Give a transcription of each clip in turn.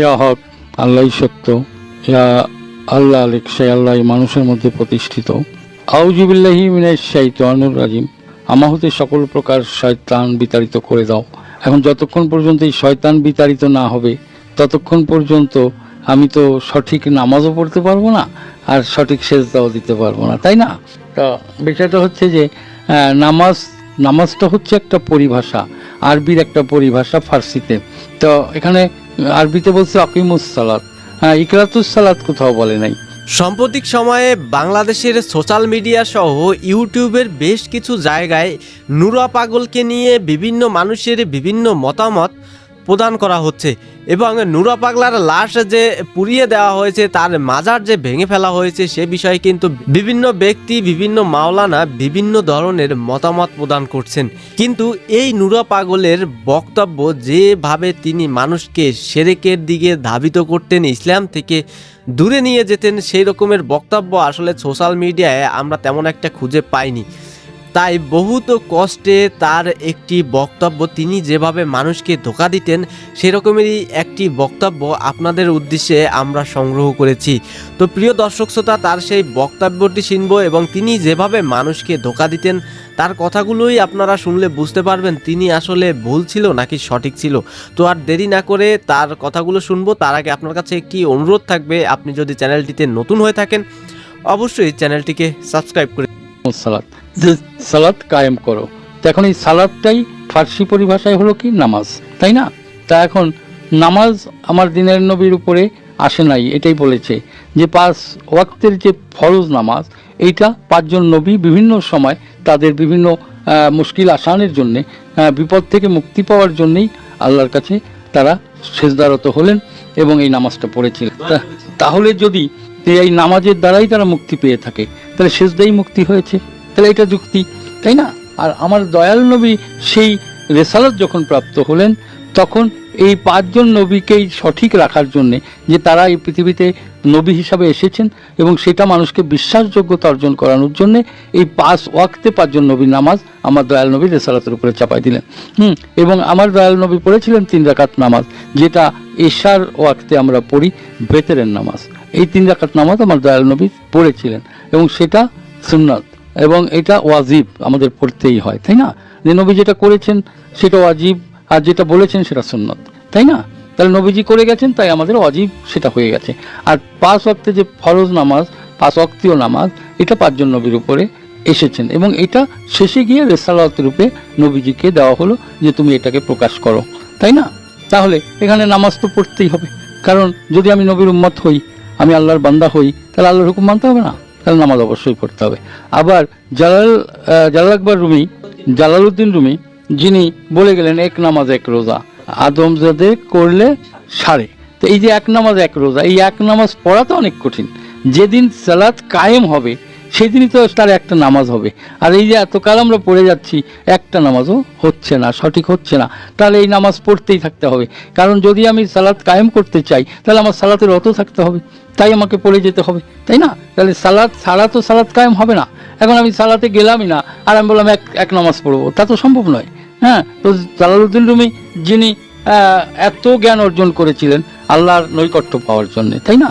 ইয়া হক আল্লাহই সত্য। ইয়া আল্লাহ আলেক, সে আল্লাহ মানুষের মধ্যে প্রতিষ্ঠিত। আউজিবিল্লাহি মিনাশ শাইতানুর রাজিম। আমা হতে সকল প্রকার শয়তান বিতাড়িত করে দাও। এখন যতক্ষণ পর্যন্ত এই শয়তান বিতাড়িত না হবে, ততক্ষণ পর্যন্ত আমি তো সঠিক নামাজও পড়তে পারব না, আর সঠিক সেজদাও দিতে পারব না, তাই না? তো বিষয়টা হচ্ছে যে নামাজ, নামাজটা হচ্ছে একটা পরিভাষা। আরবির একটা পরিভাষা ফার্সিতে। তো এখানে আরবিতে বলছে আকিমুস সালাত। হ্যাঁ ইকরাতুস সালাত কোথাও বলে নাই। সাম্প্রতিক সময়ে বাংলাদেশের সোশ্যাল মিডিয়া সহ ইউটিউবের বেশ কিছু জায়গায় নুরা পাগলকে নিয়ে বিভিন্ন মানুষের বিভিন্ন মতামত প্রদান করা হচ্ছে এবং নুরা পাগলার লাশ যে পুড়িয়ে দেওয়া হয়েছে, তার মাজার যে ভেঙে ফেলা হয়েছে, সে বিষয়ে কিন্তু বিভিন্ন ব্যক্তি, বিভিন্ন মাওলানা বিভিন্ন ধরনের মতামত প্রদান করছেন। কিন্তু এই নুরা পাগলের বক্তব্য যেভাবে তিনি মানুষকে সেরেকের দিকে ধাবিত করতেন, ইসলাম থেকে দূরে নিয়ে যেতেন, সেই রকমের বক্তব্য আসলে সোশ্যাল মিডিয়ায় আমরা তেমন একটা খুঁজে পাইনি। তাই বহুত কষ্টে তার একটি বক্তব্য তিনি যেভাবে মানুষকে ধোকা দিতেন, সেরকমেরই একটি বক্তব্য আপনাদের উদ্দেশ্যে আমরা সংগ্রহ করেছি। তো প্রিয় দর্শক শ্রোতা, তার সেই বক্তব্যটি শুনব এবং তিনি যেভাবে মানুষকে ধোকা দিতেন, তার কথাগুলোই আপনারা শুনলে বুঝতে পারবেন তিনি আসলে ভুল ছিল নাকি সঠিক ছিল। তো আর দেরি না করে তার কথাগুলো শুনব। তার আগে আপনার কাছে একটি অনুরোধ থাকবে, আপনি যদি চ্যানেলটিতে নতুন হয়ে থাকেন, অবশ্যই চ্যানেলটিকে সাবস্ক্রাইব করে সালাত। যে সালাত কায়েম করো। তো এখন এই সালাদটাই ফার্সি পরিভাষায় হলো কি? নামাজ। তাই না? তা এখন নামাজ আমার দিনের নবীর উপরে আসে নাই, এটাই বলেছে। যে পাঁচ ওয়াক্তের যে ফরজ নামাজ, এইটা পাঁচজন নবী বিভিন্ন সময় তাদের বিভিন্ন মুশকিল আসানের জন্যে বিপদ থেকে মুক্তি পাওয়ার জন্যেই আল্লাহর কাছে তারা সেজদারত হলেন এবং এই নামাজটা পড়েছিলেন। তাহলে যদি এই নামাজের দ্বারাই তারা মুক্তি পেয়ে থাকে। তাহলে সেজদাই মুক্তি হয়েছে। তাহলে এটা যুক্তি, তাই না? আর আমার দয়াল নবী সেই রেসালত যখন প্রাপ্ত হলেন, তখন এই পাঁচজন নবীকেই সঠিক রাখার জন্যে যে তারা এই পৃথিবীতে নবী হিসাবে এসেছেন এবং সেটা মানুষকে বিশ্বাসযোগ্যতা অর্জন করানোর জন্য এই পাঁচ ওয়াক্তে পাঁচজন নবীর নামাজ আমার দয়াল নবী রেসালাতের উপরে চাপাই দিলেন। হুম, এবং আমার দয়াল নবী পড়েছিলেন তিন রাকাত নামাজ, যেটা এশার ওয়াক্তে আমরা পড়ি বেতেরের নামাজ। এই তিন রাকাত নামাজ আমার দয়াল নবী পড়েছিলেন এবং সেটা সুন্নাত এবং এটা ওয়াজিব আমাদের পড়তেই হয়, তাই না? যে নবী যেটা করেছেন সেটা ওয়াজিব আর যেটা বলেছেন সেটা সুন্নত, তাই না? তাহলে নবীজি করে গেছেন, তাই আমাদের অজীব সেটা হয়ে গেছে। আর পাঁচ ওয়াক্তে যে ফরজ নামাজ, পাঁচ অক্তীয় নামাজ, এটা পাঁচজন নবীর উপরে এসেছেন। এবং এটা শেষে গিয়ে রেসালত রূপে নবীজিকে দেওয়া হলো যে তুমি এটাকে প্রকাশ করো। তাই না? তাহলে এখানে নামাজ তো পড়তেই হবে। কারণ যদি আমি নবীর উম্মত হই, আমি আল্লাহর বান্দা হই, তাহলে আল্লাহর হুকুম মানতে হবে না? তাহলে নামাজ অবশ্যই পড়তে হবে। আবার Jalal Jalal Akbar Rumi, Jalaluddin Rumi, যিনি বলে গেলেন, এক নামাজ, এক রোজা। আদমজাদে করলে সারে। তো এই যে এক নামাজ, এক রোজা, এই এক নামাজ পড়া তো অনেক কঠিন। যেদিন সালাত কায়েম হবে, সেদিনই তো তার একটা নামাজ হবে। আর এই যে এতকাল আমরা পড়ে যাচ্ছি, একটা নামাজও হচ্ছে না, সঠিক হচ্ছে না। তাহলে এই নামাজ পড়তেই থাকতে হবে। কারণ যদি আমি সালাত কায়েম করতে চাই, তাহলে আমার সালাতের অত থাকতে হবে। তাই আমাকে পড়ে যেতে হবে, তাই না? তাহলে সালাদ ছাড়া তো সালাদ কায়েম হবে না। এখন আমি সালাতে গেলামই না, আর আমি বললাম এক এক নামাজ পড়ব। তা তো সম্ভব নয়। হ্যাঁ তো জালালউদ্দিন রুমি যিনি এত জ্ঞান অর্জন করেছিলেন আল্লাহর নৈকট্য পাওয়ার জন্য, তাই না,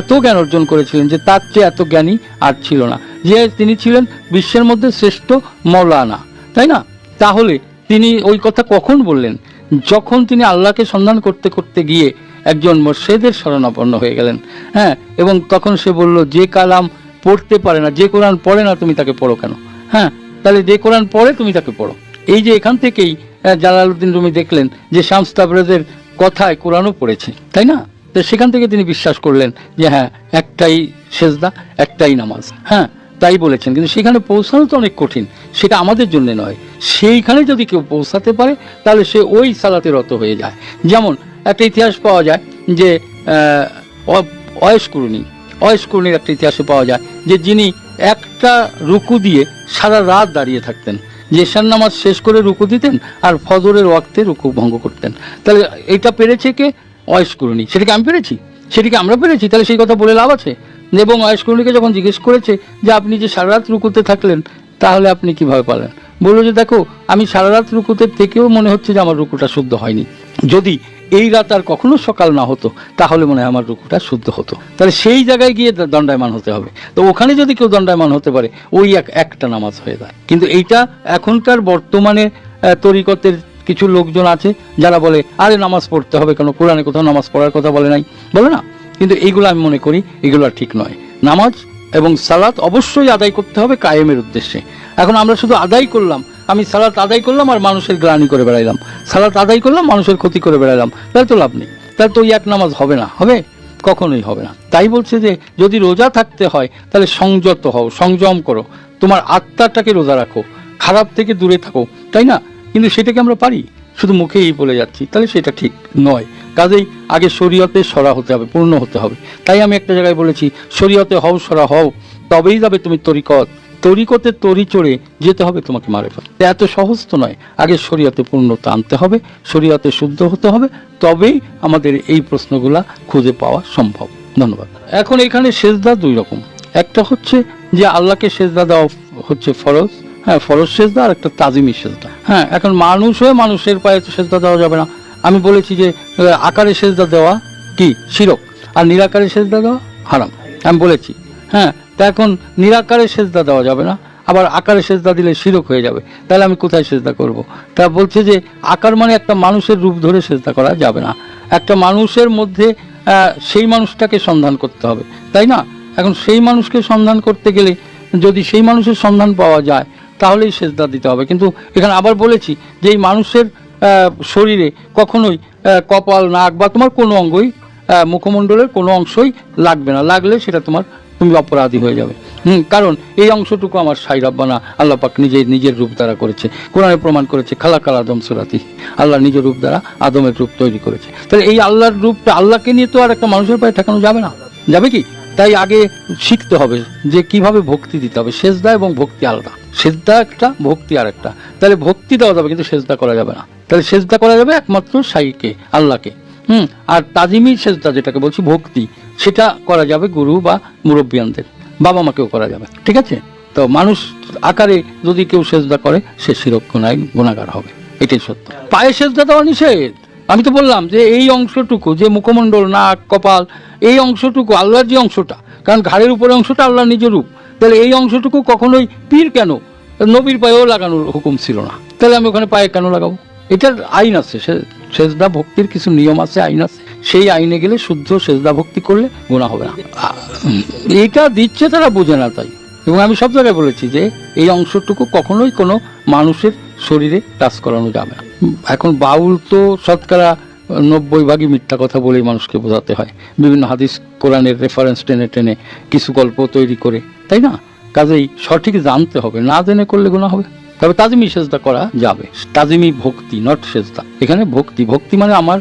এত জ্ঞান অর্জন করেছিলেন যে তার চেয়ে এত জ্ঞানী আর ছিল না। যে তিনি ছিলেন বিশ্বের মধ্যে শ্রেষ্ঠ মৌলানা, তাই না? তাহলে তিনি ওই কথা কখন বললেন? যখন তিনি আল্লাহকে সন্ধান করতে করতে গিয়ে একজন মোর্শেদের শরণাপন্ন হয়ে গেলেন হ্যাঁ এবং তখন সে বলল, যে কালাম পড়তে পারে না, যে কোরআন পড়ে না, তুমি তাকে পড়ো কেন? হ্যাঁ তাহলে যে কোরআন পড়ে, তুমি তাকে পড়ো। এই যে এখান থেকেই জালালউদ্দিন রুমি দেখলেন যে শামস তাবরেজের কথায় কোরআনও পড়েছে, তাই না? তো সেখান থেকে তিনি বিশ্বাস করলেন যে হ্যাঁ একটাই সেজদা, একটাই নামাজ। হ্যাঁ তাই বলেছেন। কিন্তু সেখানে পৌঁছানো তো অনেক কঠিন, সেটা আমাদের জন্য নয়। সেইখানে যদি কেউ পৌঁছাতে পারে, তাহলে সে ওই সালাতে রত হয়ে যায়। যেমন একটা ইতিহাস পাওয়া যায় যে অয়স্করণী, অয়স্করণীর একটা ইতিহাসে পাওয়া যায় যে যিনি একটা রুকু দিয়ে সারা রাত দাঁড়িয়ে থাকতেন। এশার নামাজ শেষ করে রুকু দিতেন আর ফজরের ওয়াক্তে রুকু ভঙ্গ করতেন। তাহলে এটা পেরেছে কে? অয়স্করণী সেটাকে আমি পেরেছি? সেটাকে আমরা পেরেছি? তাহলে সেই কথা বলে লাভ আছে? এবং অয়স্করণীকে যখন জিজ্ঞেস করেছে যে আপনি যে সারা রাত রুকুতে থাকলেন, তাহলে আপনি কীভাবে পারলেন? বলল যে, দেখো, আমি সারা রাত রুকুতে থেকেও মনে হচ্ছে যে আমার রুকুটা শুদ্ধ হয়নি। যদি এই রাত আর কখনো সকাল না হতো, তাহলে মনে হয় আমার রুকুটা শুদ্ধ হতো। তাহলে সেই জায়গায় গিয়ে দণ্ডায়মান হতে হবে। তো ওখানে যদি কেউ দণ্ডায়মান হতে পারে, ওই এক, একটা নামাজ হয়ে যায়। কিন্তু এইটা এখনকার বর্তমানে তরিকতের কিছু লোকজন আছে, যারা বলে, আরে নামাজ পড়তে হবে কেন? কোরআনে কোথাও নামাজ পড়ার কথা বলে নাই। বলে না। কিন্তু এইগুলো আমি মনে করি, এগুলো ঠিক নয়। নামাজ এবং সালাত অবশ্যই আদায় করতে হবে কায়েমের উদ্দেশ্যে। এখন আমরা শুধু আদায় করলাম আমি সালাত আদায় করলাম আর মানুষের গ্লানি করে বেড়াইলাম। সালাত আদায় করলাম, মানুষের ক্ষতি করে বেড়াইলাম। তাহলে তো লাভ নেই। তাহলে তো এক নামাজ হবে না। হবে? কখনোই হবে না। তাই বলছে যে, যদি রোজা থাকতে হয়, তাহলে সংযত হও, সংযম করো। তোমার আত্মাটাকে রোজা রাখো। খারাপ থেকে দূরে থাকো। তাই না? কিন্তু সেটাকে আমরা পারি। শুধু মুখেই বলে যাচ্ছি। তাহলে সেটা ঠিক নয়। কাজেই আগে শরীয়তে সরা হতে হবে, পূর্ণ হতে হবে। তাই আমি একটা জায়গায় বলেছি, শরীয়তে হও, সরা হও। তবেই যাবে তুমি তরিকত। তরিকতে তরি চড়ে যেতে হবে তোমাকে মারে এত সহজ তো নয়। আগে শরীয়তে পূর্ণতা আনতে হবে, শরীয়তে শুদ্ধ হতে হবে, তবেই আমাদের এই প্রশ্নগুলা খুঁজে পাওয়া সম্ভব। ধন্যবাদ। এখন এখানে সেজদা দুই রকম। একটা হচ্ছে যে আল্লাহকে সেজদা দেওয়া হচ্ছে ফরজ হ্যাঁ ফরজ সেজদা, আর একটা তাজিমি সেজদা। হ্যাঁ এখন মানুষ হয়ে মানুষের পায়ে তো সেজদা দেওয়া যাবে না। আমি বলেছি যে আকারে সেজদা দেওয়া কি? শিরক। আর নিরাকারে সেজদা দেওয়া হারাম। আমি বলেছি হ্যাঁ তা এখন নিরাকারে সেজদা দেওয়া যাবে না। আবার আকারে সেজদা দিলে শিরক হয়ে যাবে। তাহলে আমি কোথায় সেজদা করব। তা বলছে যে আকার মানে একটা মানুষের রূপ ধরে সেজদা করা যাবে না। একটা মানুষের মধ্যে সেই মানুষটাকে সন্ধান করতে হবে। তাই না? এখন সেই মানুষকে সন্ধান করতে গেলে যদি সেই মানুষের সন্ধান পাওয়া যায়, তাহলেই সেজদা দিতে হবে। কিন্তু এখানে আবার বলেছি যে এই মানুষের শরীরে কখনোই কপাল, নাক বা তোমার কোনো অঙ্গই মুখমণ্ডলের কোনো অংশই লাগবে না। লাগলে সেটা তোমার তুমি অপরাধী হয়ে যাবে। হুম, কারণ এই অংশটুকু আমার সাই রাব্বানা আল্লাহ পাক নিজের নিজের রূপ দ্বারা করেছে। কোরআনে প্রমাণ করেছে খালা কাল আদম সুরাতি। আল্লাহ নিজের রূপ দ্বারা আদমের রূপ তৈরি করেছে। তাহলে এই আল্লাহর রূপটা আল্লাহকে নিয়ে তো আর একটা মানুষের পায়ে ঠেকানো যাবে না। যাবে কি? তাই আগে শিখতে হবে যে কীভাবে ভক্তি দিতে হবে। সেজদা এবং ভক্তি আলাদা। সেজদা একটা, ভক্তি আর একটা তাহলে ভক্তি দেওয়া যাবে কিন্তু সেজদা করা যাবে না। তাহলে সেজদা করা যাবে একমাত্র সাইকে, আল্লাহকে। হুম, আর তাজিমি সেজদা যেটাকে বলছি, ভক্তি। সেটা করা যাবে গুরু বা মুরব্বিয়ানদের, বাবা মাকেও করা যাবে, ঠিক আছে? তো মানুষ আকারে যদি কেউ সেজদা করে, সে শিরক্ষণায় গুণাগার হবে, এটাই সত্য। পায়ে সেজদা দেওয়া নিষেধ। আমি তো বললাম যে এই অংশটুকু, যে মুখমণ্ডল, নাক, কপাল, এই অংশটুকু আল্লাহর যে অংশটা, কারণ ঘাড়ের উপরে অংশটা আল্লাহর নিজ রূপ। তাহলে এই অংশটুকু কখনোই পীর কেন? নবীর পায়েও লাগানোর হুকুম ছিল না। তাহলে আমি ওখানে পায়ে কেন লাগাবো? এটার আইন আছে সেজদা, ভক্তির কিছু নিয়ম আছে, আইন আছে। সেই আইনে গেলে শুদ্ধ সেজদা ভক্তি করলে গুণা হবে না। এটা দিচ্ছে তারা বোঝে না তাই। এবং আমি সব জায়গায় বলেছি যে এই অংশটুকু কখনোই কোনো মানুষের শরীরে টাচ করানো যাবে না। এখন বাউল তো শতকরা নব্বই ভাগই মিথ্যা কথা বলেই মানুষকে বোঝাতে হয়। বিভিন্ন হাদিস কোরআনের রেফারেন্স টেনে টেনে কিছু গল্প তৈরি করে, তাই না? কাজেই সঠিক জানতে হবে, না জেনে করলে গুণা হবে। তবে তাজিমি সেজদা করা যাবে। তাজিমি ভক্তি নট সেজদা। এখানে ভক্তি ভক্তি মানে আমার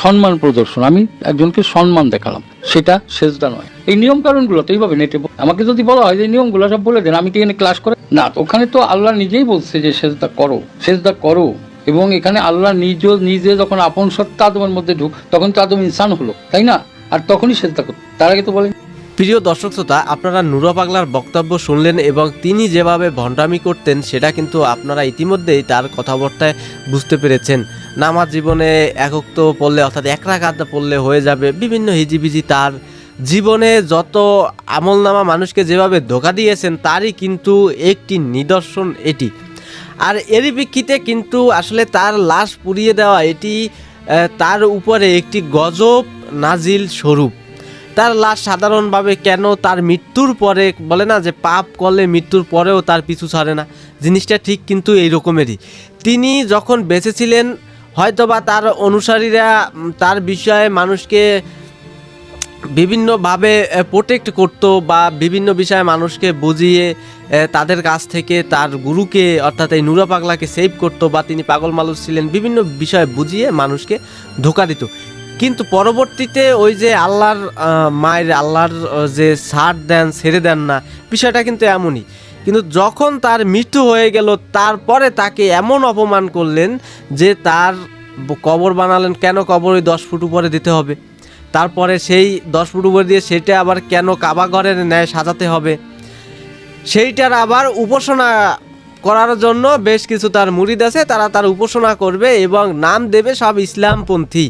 সম্মান প্রদর্শন। আমি একজনকে সম্মান দেখালাম। সেটা সেজদা নয়। এই নিয়ম কারণগুলো তো এইভাবে নেটে আমাকে যদি বলা হয় যে নিয়মগুলো সব বলে দেন, আমি কি এখানে ক্লাস করে না, ওখানে তো আল্লাহ নিজেই বলছে যে সেজদা করো। সেজদা করো। এবং এখানে আল্লাহ নিজ, নিজে যখন আপন সত্তা আদমের মধ্যে ঢুক, তখন তো আদম ইনসান হলো, তাই না? আর তখনই সেজদা করতো তার আগে তো বলেন প্রিয় দর্শক শ্রোতা, আপনারা নুরা পাগলার বক্তব্য শুনলেন এবং তিনি যেভাবে ভণ্ডামি করতেন, সেটা কিন্তু আপনারা ইতিমধ্যেই তার কথাবার্তায় বুঝতে পেরেছেন। নামাজ জীবনে একক তো পড়লে, অর্থাৎ এক রাকাত পড়লে হয়ে যাবে। বিভিন্ন হিজিবিজি তার জীবনে যত আমলনামা মানুষকে যেভাবে ধোকা দিয়েছেন, তারই কিন্তু একটি নিদর্শন এটি। আর এরই প্রেক্ষিতে কিন্তু আসলে তার লাশ পুড়িয়ে দেওয়া এটি তার উপরে একটি গজব নাজিল স্বরূপ। তার লাশ সাধারণভাবে কেন তার মৃত্যুর পরে বলে না যে পাপ করলে মৃত্যুর পরেও তার পিছু ছাড়ে না। জিনিসটা ঠিক কিন্তু এই রকমেরই তিনি যখন বেঁচে ছিলেন হয়তোবা তার অনুসারীরা তার বিষয়ে মানুষকে বিভিন্নভাবে প্রোটেক্ট করতো বা বিভিন্ন বিষয়ে মানুষকে বুঝিয়ে তাদের কাছ থেকে তার গুরুকে, অর্থাৎ এই নুরা পাগলাকে সেভ করতো বা তিনি পাগল মানুষ ছিলেন, বিভিন্ন বিষয়ে বুঝিয়ে মানুষকে ধোকা দিত। কিন্তু পরবর্তীতে ওই যে আল্লাহর মায়ের আল্লাহর যে ছাড় দেন, ছেড়ে দেন না, বিষয়টা কিন্তু এমনই। কিন্তু যখন তার মৃত্যু হয়ে গেল, তারপরে তাকে এমন অপমান করলেন যে তার কবর বানালেন, কেন কবর ওই দশ ফুট উপরে দিতে হবে? তারপরে সেই দশ ফুট উপরে দিয়ে সেটা আবার কেন কাবা ঘরের ন্যায় সাজাতে হবে? সেইটার আবার উপাসনা করার জন্য বেশ কিছু তার মুরিদ আছে, তারা তার উপাসনা করবে এবং নাম দেবে সব ইসলামপন্থী।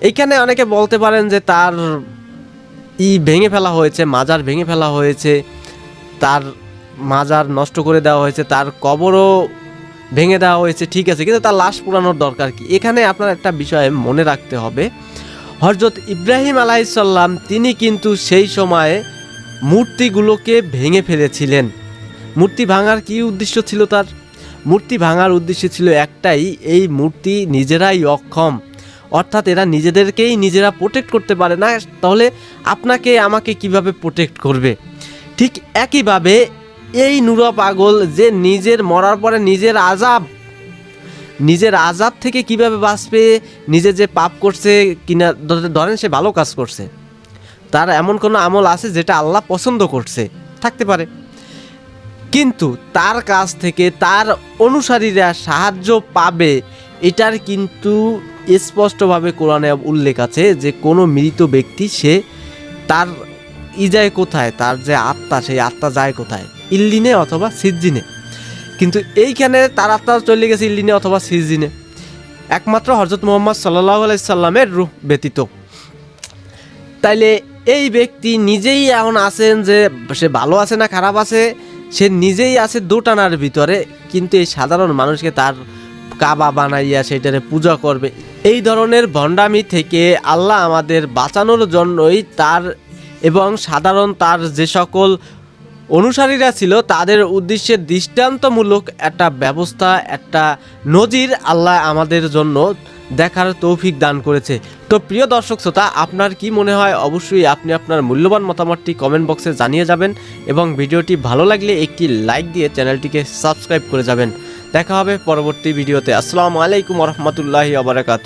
এইখানে অনেকে বলতে পারেন যে তার ই ভেঙে ফেলা হয়েছে, মাজার ভেঙে ফেলা হয়েছে, তার মাজার নষ্ট করে দেওয়া হয়েছে, তার কবরও ভেঙে দেওয়া হয়েছে, ঠিক আছে, কিন্তু তার লাশ পুরানোর দরকার কি? এখানে আপনার একটা বিষয় মনে রাখতে হবে। হজরত ইব্রাহিম আলাইসাল্লাম তিনি কিন্তু সেই সময়ে মূর্তিগুলোকে ভেঙে ফেলেছিলেন। মূর্তি ভাঙার কি উদ্দেশ্য ছিল তার? মূর্তি ভাঙার উদ্দেশ্য ছিল একটাই, এই মূর্তি নিজেরাই অক্ষম। অর্থাৎ এরা নিজেদেরকেই নিজেরা প্রোটেক্ট করতে পারে না, তাহলে আপনাকে আমাকে কীভাবে প্রোটেক্ট করবে? ঠিক একইভাবে এই নুরা পাগল যে নিজের মরার পরে নিজের আজাব নিজের আজাব থেকে কীভাবে বাঁচবে, নিজে যে পাপ করছে কিনা, ধরে- ধরেন সে ভালো কাজ করছে। তার এমন কোনো আমল আছে যেটা আল্লাহ পছন্দ করছে? থাকতে পারে। কিন্তু তার কাছ থেকে তার অনুসারীরা সাহায্য পাবে, এটার কিন্তু স্পষ্টভাবে কোরআনে উল্লেখ আছে যে কোনো মৃত ব্যক্তি, সে তার ই যায় কোথায়? তার যে আত্মা, সেই আত্মা যায় কোথায়? ইল্লিনে অথবা সিজ্জিনে। কিন্তু এইখানে তার আত্মা চলে গেছে ইল্লিনে অথবা সিজিনে একমাত্র হজরত মোহাম্মদ সাল্লাহ আলাইসাল্লামের রূহ ব্যতীত। তাইলে এই ব্যক্তি নিজেই এখন আছেন যে সে ভালো আছে না খারাপ আছে, সে নিজেই আছে দোটানার ভিতরে, কিন্তু এই সাধারণ মানুষকে তার কাবা বানাইয়া সেটারে পূজা করবে। এই ধরনের ভণ্ডামি থেকে আল্লাহ আমাদের বাঁচানোর জন্যই তার এবং সাধারণ তার যে সকল অনুসারীরা ছিল, তাদের উদ্দেশ্যে দৃষ্টান্তমূলক একটা ব্যবস্থা, একটা নজির আল্লাহ আমাদের জন্য দেখার তৌফিক দান করেছে। তো প্রিয় দর্শক শ্রোতা, আপনার কি মনে হয়? অবশ্যই আপনি আপনার মূল্যবান মতামতটি কমেন্ট বক্সে জানিয়ে যাবেন এবং ভিডিওটি ভালো লাগলে একটি লাইক দিয়ে চ্যানেলটিকে সাবস্ক্রাইব করে যাবেন। দেখা হবে পরবর্তী ভিডিওতে। আসসালামু আলাইকুম রহমতুল্লাহি আবরাকাত